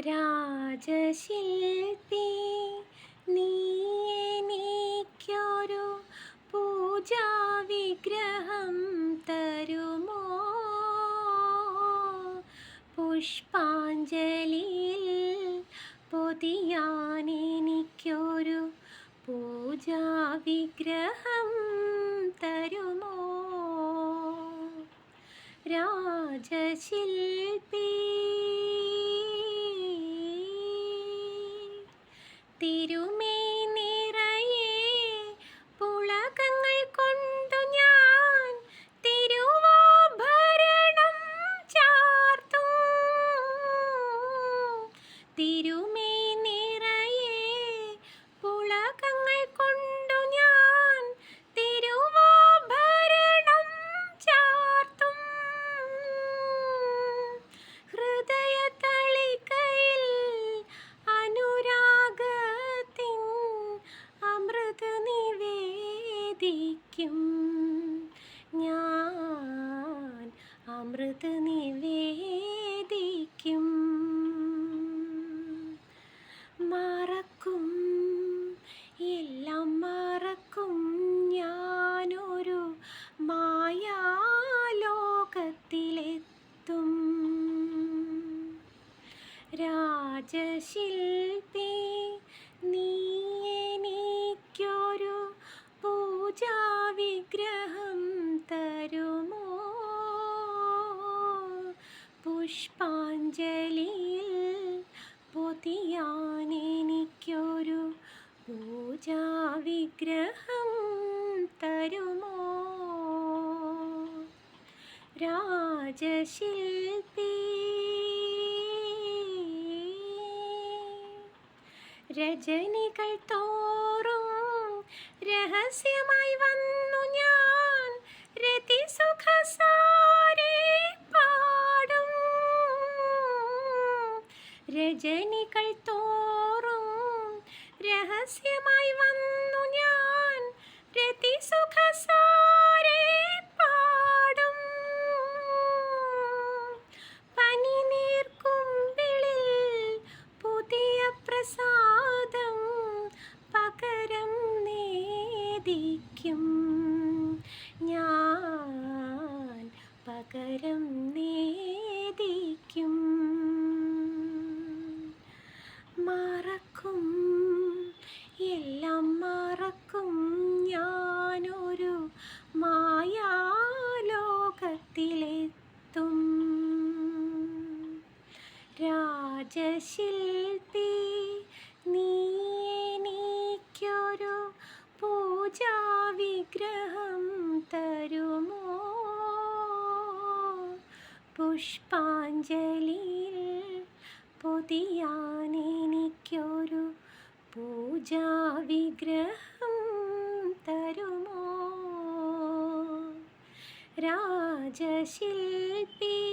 രാജശില്പി നീ എനിക്കൊരു പൂജാവിഗ്രഹം തരുമോ? പുഷ്പാഞ്ജലിയിൽ പൊതിയാനെനിക്കൊരു പൂജാവിഗ്രഹം തരുമോ? രാജശില്പി തിരുമേ നിവേദിക്കും ഞാൻ അമൃത നിവേദിക്കും. മറക്കും എല്ലാം മറക്കും. ഞാനൊരു മായാലോകത്തിലെത്തും. രാജശില്പി പുഷ്പാഞ്ജലിയിൽ പൊതിയാനെനിക്കൊരു പൂജാവിഗ്രഹം തരുമോ? രാജശില്പി രജനികൾ തോറും രഹസ്യമായി വന്നു രജനികൾ തോറും രഹസ്യമായി വന്നു ഞാൻ. രതിസുഖസാരെ പാടും. പനിനീർക്കുമ്പിളിൽ പുതിയ പ്രസാദം പകരം നേദിക്കും. ഞാൻ പകരം മറക്കും. എല്ലാം മറക്കും. ഞാനൊരു മായാലോകത്തിലെത്തും. രാജശില്പി നീ പൂജാവിഗ്രഹം തരുമോ? പുഷ്പാഞ്ജലിയിൽ പൊതിയാൻ എനിക്കൊരു പൂജാവിഗ്രഹം തരുമോ? രാജശില്പി